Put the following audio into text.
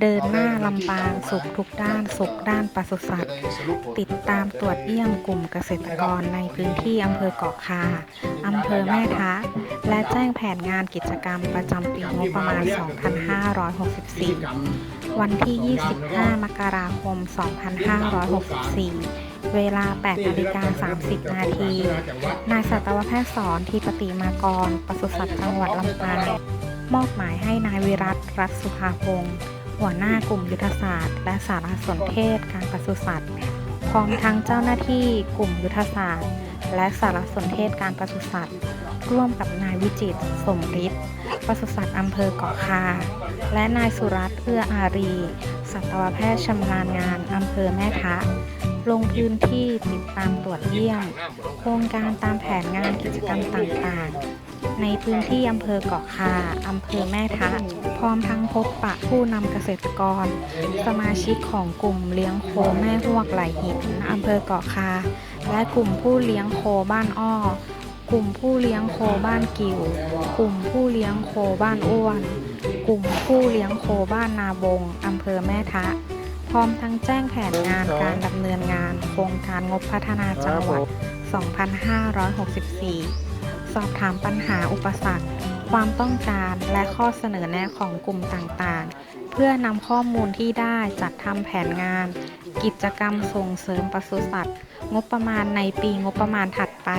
เดินหน้าลำปางสุขทุกด้านสุขด้านปศุสัตว์ ติดตามตรวจเยี่ยมกลุ่มเกษตรกรในพื้นที่อำเภอเกาะคาอำเภอแม่ทะ และแจ้งแผนงานกิจกรรมประจำปีงบประมาณ 2564 วันที่ 25 มกราคม 2564เวลา 8 นาฬิกา 30 นาที นายสัตวแพทย์สอนทีปฏิมากรปศุสัตว์จังหวัดลำปาง มอบหมายให้นายวิรัตรัตสุภาพงศ์ หัวหน้ากลุ่มยุทธศาสตร์ และสารสนเทศการปศุสัตว์ พร้อมทั้งเจ้าหน้าที่กลุ่มยุทธศาสตร์ และสารสนเทศการปศุสัตว์ ร่วมกับนายวิจิตสมฤทธิ์ปศุสัตว์อำเภอเกาะคา และนายสุรัตน์เอื้ออารี สัตวแพทย์ชำนาญงานอำเภอแม่ทะ ลงพื้นที่ติดตามตรวจเยี่ยม โครงการตามแผนงานกิจกรรมต่างๆ ในพื้นที่อำเภอเกาะคาอำเภอแม่ทะ พร้อมทั้งพบปะผู้นำเกษตรกร สมาชิกของกลุ่มเลี้ยงโคแม่หวกไหลหินอำเภอเกาะคา และกลุ่มผู้เลี้ยงโคบ้านอ้อกลุ่มผู้เลี้ยงโคบ้านกิว กลุ่มผู้เลี้ยงโคบ้านอ้วน กลุ่มผู้เลี้ยงโคบ้านนาบง อำเภอแม่ทะ พร้อมทั้งแจ้งแผนงานการดำเนินงาน โครงการงบพัฒนาจังหวัด 2564 สอบถามปัญหาอุปสรรค ความต้องการและข้อเสนอแนะของกลุ่มต่างๆ เพื่อนำข้อมูลที่ได้จัดทำแผนงาน กิจกรรมส่งเสริมปศุสัตว์ งบประมาณในปีงบประมาณถัดไป